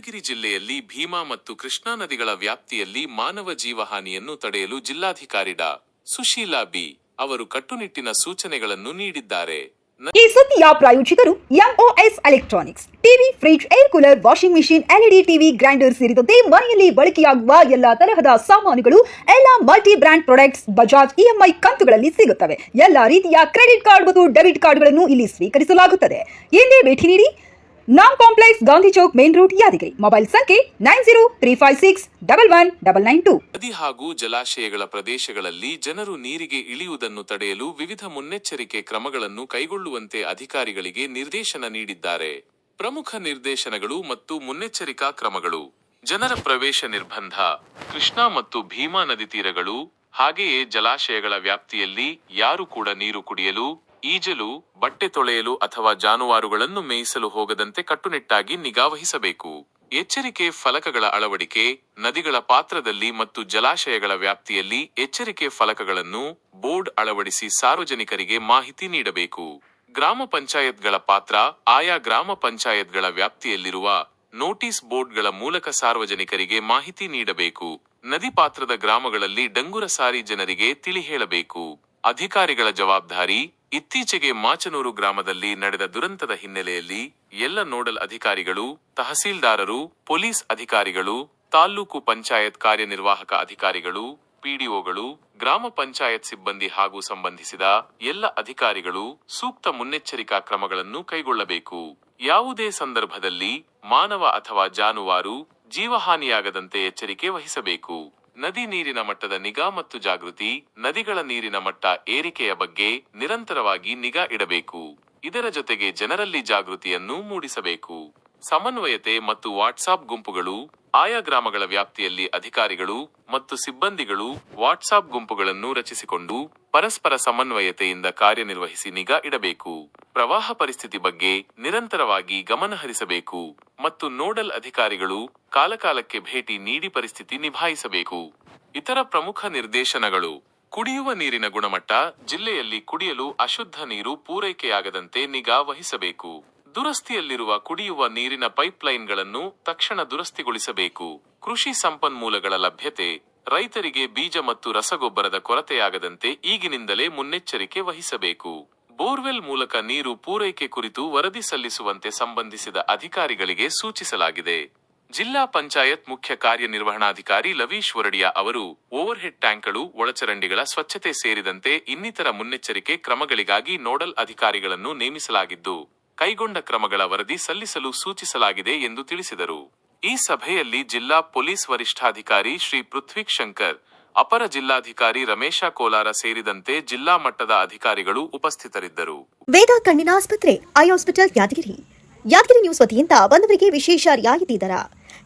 ಯಾದಗಿರಿ ಜಿಲ್ಲೆಯಲ್ಲಿ ಭೀಮಾ ಮತ್ತು ಕೃಷ್ಣಾ ನದಿಗಳ ವ್ಯಾಪ್ತಿಯಲ್ಲಿ ಮಾನವ ಜೀವಹಾನಿಯನ್ನು ತಡೆಯಲು ಜಿಲ್ಲಾಧಿಕಾರಿ ಡಾ. ಸುಶೀಲಾ ಬಿ. ಅವರು ಕಟ್ಟುನಿಟ್ಟಿನ ಸೂಚನೆಗಳನ್ನು ನೀಡಿದ್ದಾರೆ. ಈ ಸುದ್ದಿಯ ಪ್ರಾಯೋಜಕರು MOS electronics TV fridge air cooler, washing machine LED TV, grinder ಸೇರಿದಂತೆ ಮನೆಯಲ್ಲಿ ಬಳಕೆಯಾಗುವ ಎಲ್ಲಾ ತರಹದ ಸಾಮಾನುಗಳು, ಎಲ್ಲಾ multi brand products, Bajaj EMI ಕಂತುಗಳಲ್ಲಿ ಸಿಗುತ್ತವೆ. ಎಲ್ಲಾ ರೀತಿಯ ಕ್ರೆಡಿಟ್ ಕಾರ್ಡ್ ಮತ್ತು ಡೆಬಿಟ್ ಕಾರ್ಡ್ಗಳನ್ನು ಇಲ್ಲಿ ಸ್ವೀಕರಿಸಲಾಗುತ್ತದೆ. ಎಂದೇ ಭೇಟಿ ನೀಡಿ Naam complex Gandhi Chowk main road Yadgiri mobile ಸಂಖ್ಯೆ nine zero three five six double one double nine two ನದಿ ಹಾಗೂ ಜಲಾಶಯಗಳ ಪ್ರದೇಶಗಳಲ್ಲಿ ಜನರು ನೀರಿಗೆ ಇಳಿಯುವುದನ್ನು ತಡೆಯಲು ವಿವಿಧ ಮುನ್ನೆಚ್ಚರಿಕೆ ಕ್ರಮಗಳನ್ನು ಕೈಗೊಳ್ಳುವಂತೆ ಅಧಿಕಾರಿಗಳಿಗೆ ನಿರ್ದೇಶನ ನೀಡಿದ್ದಾರೆ. ಪ್ರಮುಖ ನಿರ್ದೇಶನಗಳು ಮತ್ತು ಮುನ್ನೆಚ್ಚರಿಕಾ ಕ್ರಮಗಳು. ಜನರ ಪ್ರವೇಶ ನಿರ್ಬಂಧ. ಕೃಷ್ಣಾ ಮತ್ತು ಭೀಮಾ ನದಿ ತೀರಗಳು. ಹಾಗೆಯೇ ಜಲಾಶಯಗಳ ವ್ಯಾಪ್ತಿಯಲ್ಲಿ ಯಾರು ಕೂಡ ನೀರು ಕುಡಿಯಲು ಈಜಲು, ಬಟ್ಟೆ ತೊಳೆಯಲು ಅಥವಾ ಜಾನುವಾರುಗಳನ್ನು ಮೇಯಿಸಲು ಹೋಗದಂತೆ ಕಟ್ಟುನಿಟ್ಟಾಗಿ ನಿಗಾವಹಿಸಬೇಕು ಎಚ್ಚರಿಕೆ ಫಲಕಗಳ ಅಳವಡಿಕೆ, ನದಿಗಳ ಪಾತ್ರದಲ್ಲಿ ಮತ್ತು ಜಲಾಶಯಗಳ ವ್ಯಾಪ್ತಿಯಲ್ಲಿ ಎಚ್ಚರಿಕೆ ಫಲಕಗಳನ್ನು ಬೋರ್ಡ್ ಅಳವಡಿಸಿ ಸಾರ್ವಜನಿಕರಿಗೆ ಮಾಹಿತಿ ನೀಡಬೇಕು. ಗ್ರಾಮ ಪಂಚಾಯತ್ಗಳ ಪಾತ್ರ, ಆಯಾ ಗ್ರಾಮ ಪಂಚಾಯತ್ಗಳ ವ್ಯಾಪ್ತಿಯಲ್ಲಿರುವ ನೋಟಿಸ್ ಬೋರ್ಡ್ಗಳ ಮೂಲಕ ಸಾರ್ವಜನಿಕರಿಗೆ ಮಾಹಿತಿ ನೀಡಬೇಕು. ನದಿ ಪಾತ್ರದ ಗ್ರಾಮಗಳಲ್ಲಿ ಡಂಗುರ ಸಾರಿ ಜನರಿಗೆ ತಿಳಿ ಹೇಳಬೇಕು. ಅಧಿಕಾರಿಗಳ ಜವಾಬ್ದಾರಿ ಇತ್ತೀಚೆಗೆ ಮಾಚನೂರು ಗ್ರಾಮದಲ್ಲಿ ನಡೆದ ದುರಂತದ ಹಿನ್ನೆಲೆಯಲ್ಲಿ ಎಲ್ಲ ನೋಡಲ್ ಅಧಿಕಾರಿಗಳು, ತಹಸೀಲ್ದಾರರು, ಪೊಲೀಸ್ ಅಧಿಕಾರಿಗಳು, ತಾಲ್ಲೂಕು ಪಂಚಾಯತ್ ಕಾರ್ಯನಿರ್ವಾಹಕ ಅಧಿಕಾರಿಗಳು, ಪಿಡಿಒಗಳು, ಗ್ರಾಮ ಪಂಚಾಯತ್ ಸಿಬ್ಬಂದಿ ಹಾಗೂ ಸಂಬಂಧಿಸಿದ ಎಲ್ಲ ಅಧಿಕಾರಿಗಳು ಸೂಕ್ತ ಮುನ್ನೆಚ್ಚರಿಕಾ ಕ್ರಮಗಳನ್ನು ಕೈಗೊಳ್ಳಬೇಕು. ಯಾವುದೇ ಸಂದರ್ಭದಲ್ಲಿ ಮಾನವ ಅಥವಾ ಜಾನುವಾರು ಜೀವಹಾನಿಯಾಗದಂತೆ ಎಚ್ಚರಿಕೆ ವಹಿಸಬೇಕು. ನದಿ ನೀರಿನ ಮಟ್ಟದ ನಿಗಾ ಮತ್ತು ಜಾಗೃತಿ, ನದಿಗಳ ನೀರಿನ ಮಟ್ಟ ಏರಿಕೆಯ ಬಗ್ಗೆ ನಿರಂತರವಾಗಿ ನಿಗಾ ಇಡಬೇಕು. ಇದರ ಜೊತೆಗೆ ಜನರಲ್ಲಿ ಜಾಗೃತಿಯನ್ನು ಮೂಡಿಸಬೇಕು. ಸಮನ್ವಯತೆ ಮತ್ತು ವಾಟ್ಸಾಪ್ ಗುಂಪುಗಳು ಆಯಾ ಗ್ರಾಮಗಳ ವ್ಯಾಪ್ತಿಯಲ್ಲಿ ಅಧಿಕಾರಿಗಳು ಮತ್ತು ಸಿಬ್ಬಂದಿಗಳು ವಾಟ್ಸಾಪ್ ಗುಂಪುಗಳನ್ನು ರಚಿಸಿಕೊಂಡು ಪರಸ್ಪರ ಸಮನ್ವಯತೆಯಿಂದ ಕಾರ್ಯನಿರ್ವಹಿಸಿ ನಿಗಾ ಇಡಬೇಕು. ಪ್ರವಾಹ ಪರಿಸ್ಥಿತಿ ಬಗ್ಗೆ ನಿರಂತರವಾಗಿ ಗಮನಹರಿಸಬೇಕು ಮತ್ತು ನೋಡಲ್ ಅಧಿಕಾರಿಗಳು ಕಾಲಕಾಲಕ್ಕೆ ಭೇಟಿ ನೀಡಿ ಪರಿಸ್ಥಿತಿ ನಿಭಾಯಿಸಬೇಕು. ಇತರ ಪ್ರಮುಖ ನಿರ್ದೇಶನಗಳು. ಕುಡಿಯುವ ನೀರಿನ ಗುಣಮಟ್ಟ ಜಿಲ್ಲೆಯಲ್ಲಿ ಕುಡಿಯಲು ಅಶುದ್ಧ ನೀರು ಪೂರೈಕೆಯಾಗದಂತೆ ನಿಗಾ ವಹಿಸಬೇಕು. ದುರಸ್ತಿಯಲ್ಲಿರುವ ಕುಡಿಯುವ ನೀರಿನ ಪೈಪ್ಲೈನ್ಗಳನ್ನು ತಕ್ಷಣ ದುರಸ್ತಿಗೊಳಿಸಬೇಕು. ಕೃಷಿ ಸಂಪನ್ಮೂಲಗಳ ಲಭ್ಯತೆ, ರೈತರಿಗೆ ಬೀಜ ಮತ್ತು ರಸಗೊಬ್ಬರದ ಕೊರತೆಯಾಗದಂತೆ ಈಗಿನಿಂದಲೇ ಮುನ್ನೆಚ್ಚರಿಕೆ ವಹಿಸಬೇಕು. ಬೋರ್ವೆಲ್ ಮೂಲಕ ನೀರು ಪೂರೈಕೆ ಕುರಿತು ವರದಿ ಸಲ್ಲಿಸುವಂತೆ ಸಂಬಂಧಿಸಿದ ಅಧಿಕಾರಿಗಳಿಗೆ ಸೂಚಿಸಲಾಗಿದೆ. ಜಿಲ್ಲಾ ಪಂಚಾಯತ್ ಮುಖ್ಯ ಕಾರ್ಯನಿರ್ವಹಣಾಧಿಕಾರಿ ಲವೀಶ್ ವರಡಿಯಾ ಅವರು, ಓವರ್ಹೆಡ್ ಟ್ಯಾಂಕ್ಗಳು, ಒಳಚರಂಡಿಗಳ ಸ್ವಚ್ಛತೆ ಸೇರಿದಂತೆ ಇನ್ನಿತರ ಮುನ್ನೆಚ್ಚರಿಕೆ ಕ್ರಮಗಳಿಗಾಗಿ ನೋಡಲ್ ಅಧಿಕಾರಿಗಳನ್ನು ನೇಮಿಸಲಾಗಿದ್ದು ಕೈಗೊಂಡ ಕ್ರಮಗಳ ವರದಿ ಸಲ್ಲಿಸಲು ಸೂಚಿಸಲಾಗಿದೆ ಎಂದು ತಿಳಿಸಿದರು. ಈ ಸಭೆಯಲ್ಲಿ ಜಿಲ್ಲಾ ಪೊಲೀಸ್ ವರಿಷ್ಠಾಧಿಕಾರಿ ಶ್ರೀ ಪೃಥ್ವಿಕ್ ಶಂಕರ್, ಅಪರ ಜಿಲ್ಲಾಧಿಕಾರಿ ರಮೇಶ ಕೋಲಾರ ಸೇರಿದಂತೆ ಜಿಲ್ಲಾ ಮಟ್ಟದ ಅಧಿಕಾರಿಗಳು ಉಪಸ್ಥಿತರಿದ್ದರು. ವೇದ ಕಣ್ಣಿನ ಆಸ್ಪತ್ರೆ, eye hospital Yadgiri. Yadgiri news ವತಿಯಿಂದ ಬಂದವರಿಗೆ ವಿಶೇಷ ರಿಯಾಯಿತಿ ದರ